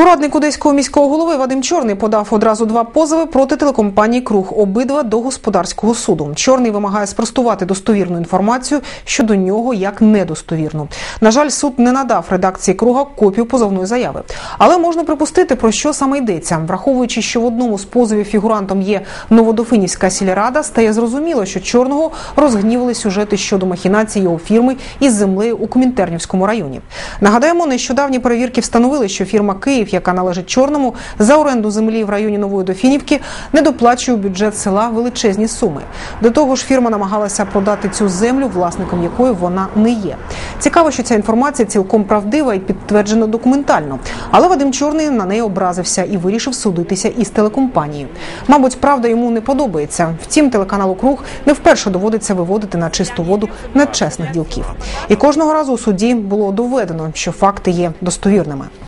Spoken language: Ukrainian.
Порадник одеського міського голови Вадим Чорний подав одразу два позови проти телекомпанії Круг. Обидва до господарського суду. Чорний вимагає спростувати достовірну інформацію щодо нього як недостовірну. На жаль, суд не надав редакції круга копію позовної заяви. Але можна припустити, про що саме йдеться. Враховуючи, що в одному з позовів фігурантом є Новодофинівська сільрада, стає зрозуміло, що чорного розгнівали сюжети щодо махінації його фірми із землею у Комінтернівському районі. Нагадаємо, нещодавні перевірки встановили, що фірма Київ, яка належить чорному, за оренду землі в районі Нової Дофінівки не доплачує у бюджет села величезні суми. До того ж, фірма намагалася продати цю землю, власником якої вона не є. Цікаво, що ця інформація цілком правдива і підтверджена документально. Але Вадим Чорний на неї образився і вирішив судитися із телекомпанією. Мабуть, правда йому не подобається. Втім, телеканалу Круг не вперше доводиться виводити на чисту воду нечесних ділків. І кожного разу у суді було доведено, що факти є достовірними.